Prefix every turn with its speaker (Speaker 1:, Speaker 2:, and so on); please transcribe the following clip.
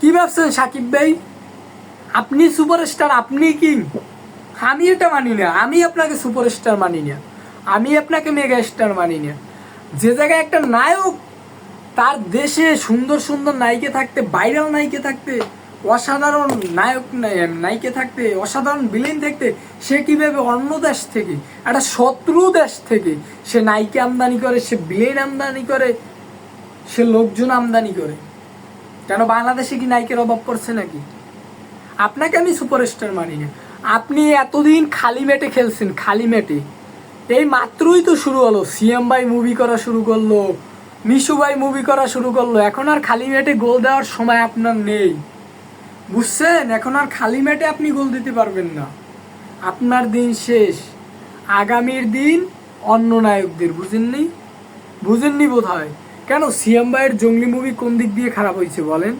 Speaker 1: কি ভাবছেন, সাকিব ভাই? আপনি সুপারস্টার, আপনি কিং? আমি এটা মানি না, আমি আপনাকে সুপারস্টার মানি না, আমি আপনাকে মেগা স্টার মানি না। যে জায়গায় একটা নায়ক, তার দেশে সুন্দর সুন্দর নায়িকে থাকতে ভাইরাল নায়িকে থাকতে, অসাধারণ নায়ক নায়িকে থাকতে, অসাধারণ বিলেন থাকতে, সে কীভাবে অন্য দেশ থেকে, একটা শত্রু দেশ থেকে, সে নায়িকে আমদানি করে, সে বিলেন আমদানি করে, সে লোকজন আমদানি করে। কেন বাংলাদেশে কি নায়িকের অভাব পড়ছে নাকি? আপনাকে আমি সুপারস্টার মানি না। আপনি এতদিন খালি মেটে খেলছেন, খালি মেটে। এই মাত্রই তো শুরু হলো। সিএম ভাই মুভি করা শুরু করল, মিশু ভাই মুভি করা শুরু করল। এখন আর খালি মেটে গোল দেওয়ার সময় আপনার নেই। বুঝছেন? এখন আর খালি মেটে আপনি গোল দিতে পারবেন না। আপনার দিন শেষ। আগামীর দিন অন্য নায়কদের, বুঝেননি? বুঝেননি বোধ হয় কেন সিএম ভাইয়ের জঙ্গলি মুভি কোন দিক দিয়ে খারাপ হয়েছে বলেন?